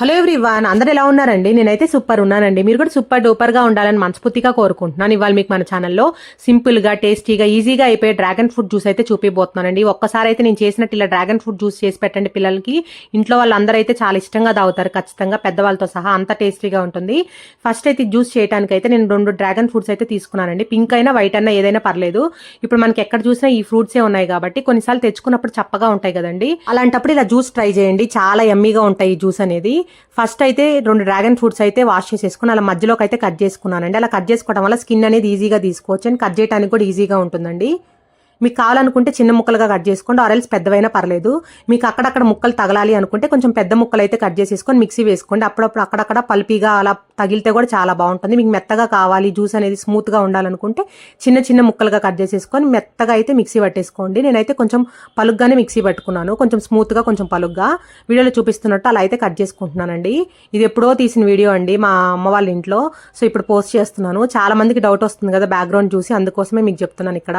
Hello everyone అందరు ఎలా ఉన్నారండి? నేనైతే సూపర్ ఉన్నానండి. మీరు కూడా సూపర్ డూపర్గా ఉండాలని మనస్ఫూర్తిగా కోరుకుంటున్నాను. ఇవాళ మీకు మన ఛానల్లో సింపుల్గా టేస్టీగా ఈజీగా అయిపోయే డ్రాగన్ ఫ్రూట్ జ్యూస్ అయితే చూపిపోతున్నానండి ఒక్కసారి అయితే నేను చేసినట్టు ఇలా డ్రాగన్ ఫ్రూట్ జ్యూస్ చేసి పెట్టండి పిల్లలకి. ఇంట్లో వాళ్ళందరూ అయితే చాలా ఇష్టంగా తాగుతారు. ఖచ్చితంగా పెద్దవాళ్ళతో సహా అంత టేస్టీగా ఉంటుంది. ఫస్ట్ అయితే జ్యూస్ చేయడానికి అయితే నేను రెండు డ్రాగన్ ఫ్రూట్స్ అయితే తీసుకున్నానండి. పింక్ అయినా వైట్ అయినా ఏదైనా పర్లేదు. ఇప్పుడు మనకి ఎక్కడ చూసినా ఈ ఫ్రూట్సే ఉన్నాయి కాబట్టి కొన్నిసార్లు తెచ్చుకున్నప్పుడు చప్పగా ఉంటాయి కదండి. అలాంటప్పుడు ఇలా జ్యూస్ ట్రై చేయండి. చాలా ఎమ్మీగా ఉంటాయి ఈ జ్యూస్ అనేది. ఫస్ట్ అయితే రెండు డ్రాగన్ ఫ్రూట్స్ అయితే వాష్ చేసేసుకుని అలా మధ్యలోకి అయితే కట్ చేసుకున్నానండి. అలా కట్ చేసుకోవడం వల్ల స్కిన్ అనేది ఈజీగా తీసుకోవచ్చు అండ్ కట్ చేయడానికి కూడా ఈజీగా ఉంటుందండి. మీకు కావాలనుకుంటే చిన్న ముక్కలుగా కట్ చేసుకోండి ఆరెల్స్ పెద్దవైనా పర్లేదు. మీకు అక్కడక్కడ ముక్కలు తగలాలి అనుకుంటే కొంచెం పెద్ద ముక్కలు అయితే కట్ చేసేసుకొని మిక్సీ వేసుకోండి. అప్పుడప్పుడు అక్కడక్కడ పల్పీగా అలా తగిలితే కూడా చాలా బాగుంటుంది. మీకు మెత్తగా కావాలి జ్యూస్ అనేది స్మూత్గా ఉండాలనుకుంటే చిన్న చిన్న ముక్కలుగా కట్ చేసేసుకొని మెత్తగా అయితే మిక్సీ పట్టేసుకోండి. నేనైతే కొంచెం పలుగ్గానే మిక్సీ పట్టుకున్నాను. కొంచెం స్మూత్గా కొంచెం పలుగ్గా. వీడియోలో చూపిస్తున్నట్టు అలా అయితే కట్ చేసుకుంటున్నానండి. ఇది ఎప్పుడో తీసిన వీడియో అండి మా అమ్మ వాళ్ళ ఇంట్లో. సో ఇప్పుడు పోస్ట్ చేస్తున్నాను. చాలా మందికి డౌట్ వస్తుంది కదా బ్యాక్గ్రౌండ్ చూసి. అందుకోసమే మీకు చెప్తున్నాను ఇక్కడ.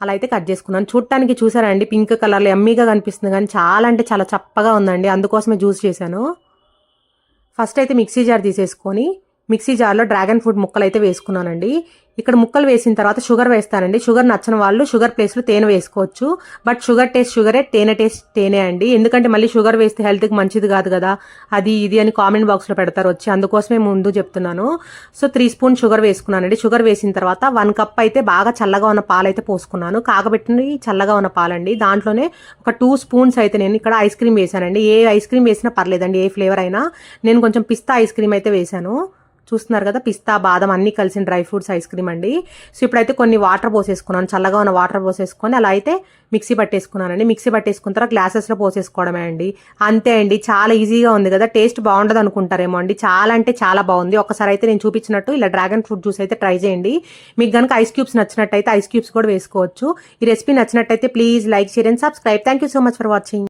అలా అయితే కట్ చేసుకున్నాను. చూడటానికి చూసారండి పింక్ కలర్లో ఎమ్మీగా కనిపిస్తుంది కానీ చాలా అంటే చాలా చప్పగా ఉందండి. అందుకోసమే జ్యూస్ చేశాను. ఫస్ట్ అయితే మిక్సీ జార్ తీసేసుకొని మిక్సీ జార్లో డ్రాగన్ ఫ్రూట్ ముక్కలు అయితే వేసుకున్నానండి. ఇక్కడ ముక్కలు వేసిన తర్వాత షుగర్ వేస్తానండి. షుగర్ నచ్చని వాళ్ళు షుగర్ ప్లేస్లో తేనె వేసుకోవచ్చు. బట్ షుగర్ టేస్ట్ షుగరే తేనె టేస్ట్ తేనె అండి. ఎందుకంటే మళ్ళీ షుగర్ వేస్తే హెల్త్కి మంచిది కాదు కదా. అది ఇది అని కామెంట్ బాక్స్లో పెడతారు వచ్చి. అందుకోసమే ముందు చెప్తున్నాను. సో త్రీ స్పూన్ షుగర్ వేసుకున్నానండి. షుగర్ వేసిన తర్వాత వన్ కప్ అయితే బాగా చల్లగా ఉన్న పాలు అయితే పోసుకున్నాను. కాగబెట్టిన చల్లగా ఉన్న పాలండి. దాంట్లోనే ఒక టూ స్పూన్స్ అయితే నేను ఇక్కడ ఐస్ క్రీమ్ వేసానండి ఏ ఐస్ క్రీమ్ వేసినా పర్లేదండి. ఏ ఫ్లేవర్ అయినా నేను కొంచెం పిస్తా ఐస్ క్రీమ్ అయితే వేసాను చూస్తున్నారు కదా పిస్తా బాదం అన్ని కలిసిన డ్రై ఫ్రూట్స్ ఐస్ క్రీమ్ అండి. సో ఇప్పుడైతే కొన్ని వాటర్ పోసేసుకున్నాను. చల్లగా ఉన్న వాటర్ పోసేసుకొని అలా అయితే మిక్సీ పట్టేసుకున్నానండి. మిక్సీ పట్టేసుకున్న తర్వాత గ్లాసెస్లో పోసేసుకోవడమే అండి. అంతే అండి. చాలా ఈజీగా ఉంది కదా టేస్ట్ బాగుండదు అనుకుంటారేమో అండి. చాలా అంటే చాలా బాగుంది. ఒకసారి అయితే నేను చూపించినట్టు ఇలా డ్రాగన్ ఫ్రూట్ జ్యూస్ అయితే ట్రై చేయండి. మీకు కనుక ఐస్ క్యూబ్స్ నచ్చినట్టయితే ఐస్ క్యూబ్స్ కూడా వేసుకోవచ్చు. ఈ రెసిపీ నచ్చినట్టయితే please like share and subscribe. Thank you so much for watching.